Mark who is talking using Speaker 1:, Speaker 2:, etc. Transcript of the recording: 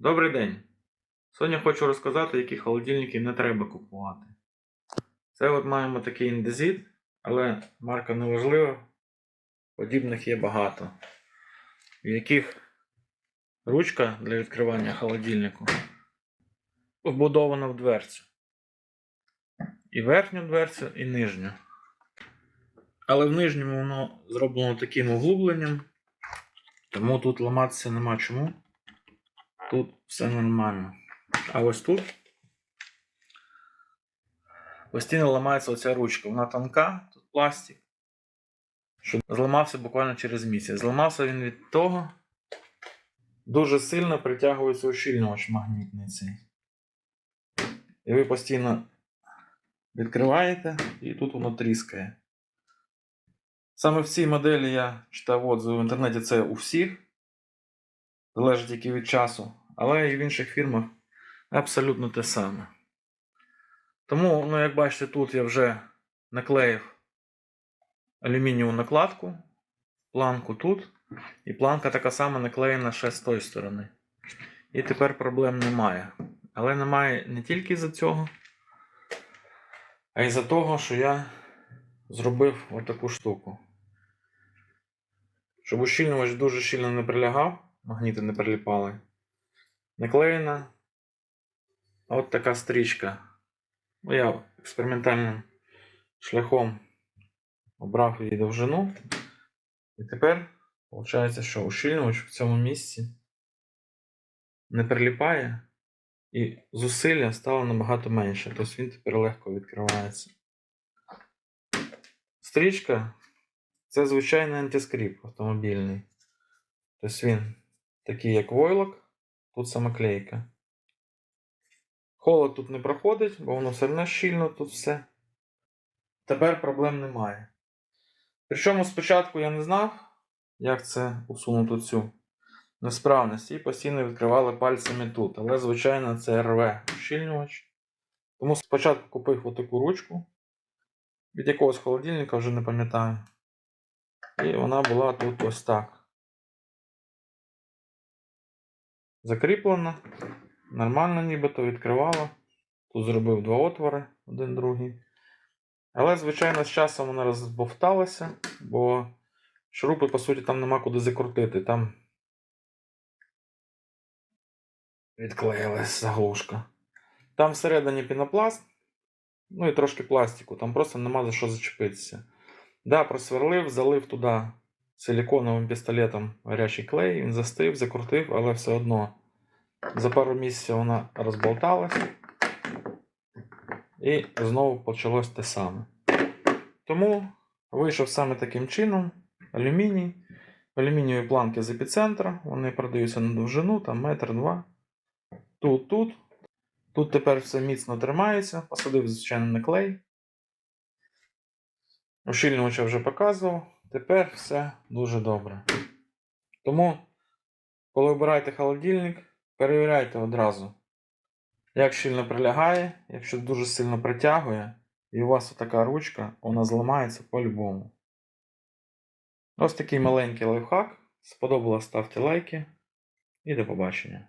Speaker 1: Добрий день! Сьогодні хочу розказати, які холодильники не треба купувати. Це от маємо такий індезит, але марка не важлива. Подібних є багато. В яких ручка для відкривання холодильнику вбудована в дверцю. І верхню дверцю, і нижню. Але в нижньому воно зроблено таким углубленням, тому тут ламатися нема чому. Тут все нормально. А ось тут постійно ламається оця ручка. Вона тонка, тут пластик. Що зламався буквально через місяць. Зламався він від того. Дуже сильно притягується ущільнювач магнітний цей. І ви постійно відкриваєте, і тут воно тріскає. Саме в цій моделі я читав отзиви в інтернеті це у всіх. Залежить тільки від часу. Але і в інших фірмах абсолютно те саме. Тому, ну, як бачите, тут я вже наклеїв алюмінієву накладку, планку тут, і планка така сама наклеєна ще з тої сторони. І тепер проблем немає. Але немає не тільки за цього, а й за того, що я зробив отаку штуку. Щоб ущільнювач дуже щільно не прилягав, магніти не приліпали. Наклеєна от така стрічка. Ну, я експериментальним шляхом обрав її довжину. І тепер виходить, що ущільнювач в цьому місці не приліпає, і зусилля стало набагато менше. Тобто він тепер легко відкривається. Стрічка це звичайний антискрип автомобільний. Тобто він такий, як войлок, тут самоклейка. Холод тут не проходить, бо воно все одно щільно тут все. Тепер проблем немає. Причому спочатку я не знав, як це усунути цю несправність, і постійно відкривали пальцями тут. Але, звичайно, це РВ ущільнювач. Тому спочатку купив отаку ручку. Від якогось холодильника вже не пам'ятаю. І вона була тут ось так. Закріплена. Нормально нібито відкривала. Тут зробив два отвори, один другий. Але, звичайно, з часом вона розбовталася, бо шурупи, по суті, там нема куди закрутити. Там відклеїлась заглушка. Там всередині пінопласт, ну і трошки пластику, там просто нема за що зачепитися. Да, просверлив, залив туди силіконовим пістолетом гарячий клей, він застив, закрутив, але все одно за пару місяців вона розболталась. І знову почалось те саме. Тому вийшов саме таким чином алюміній. Алюмінієві планки з епіцентра, вони продаються на довжину, там метр два. Тут, тут. Тут тепер все міцно тримається. Посадив, звичайно, на клей. Ущільнювача вже показував. Тепер все дуже добре. Тому, коли обираєте холодильник, перевіряйте одразу, як щільно прилягає, якщо дуже сильно притягує, і у вас така ручка, вона зламається по-любому. Ось такий маленький лайфхак. Сподобалось, ставте лайки і до побачення.